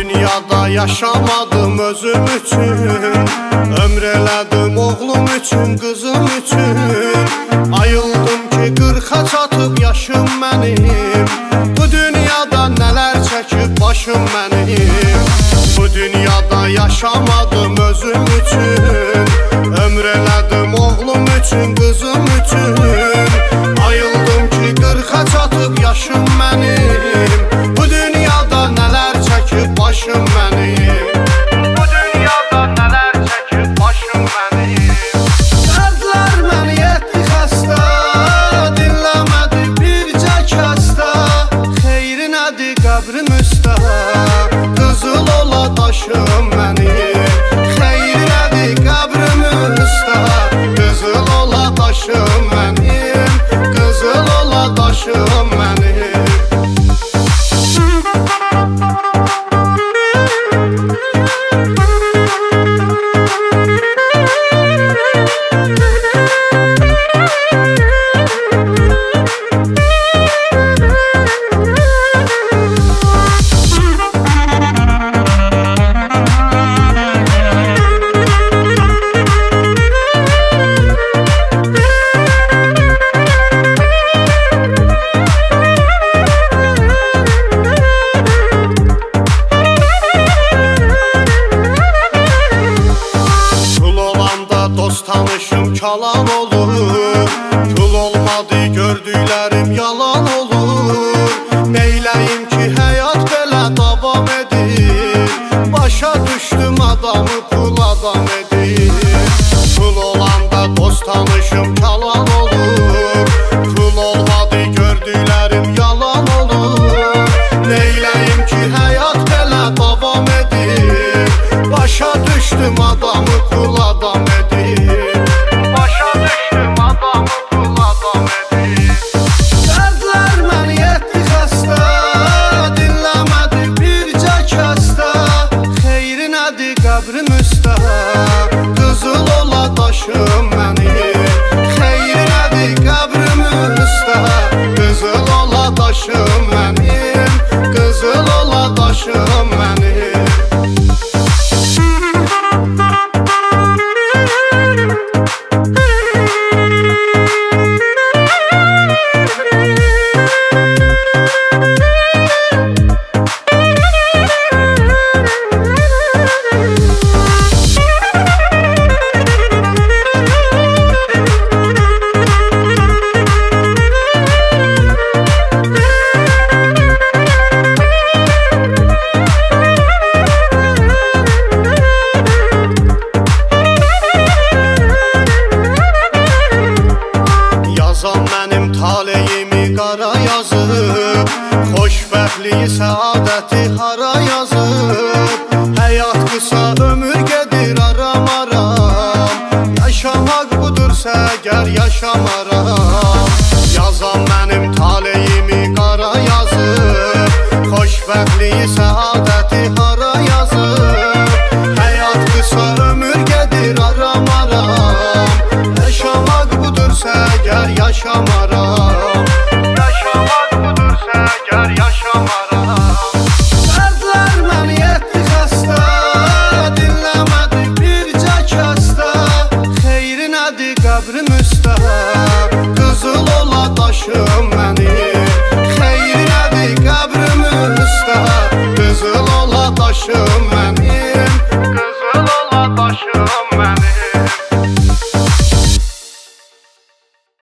dünyada yaşamadım özüm üçün Ömreledim oğlum üçün, qızım üçün dünyada yaşamadım özüm için. daşım mən yazıb Xoş fərqliyi səadəti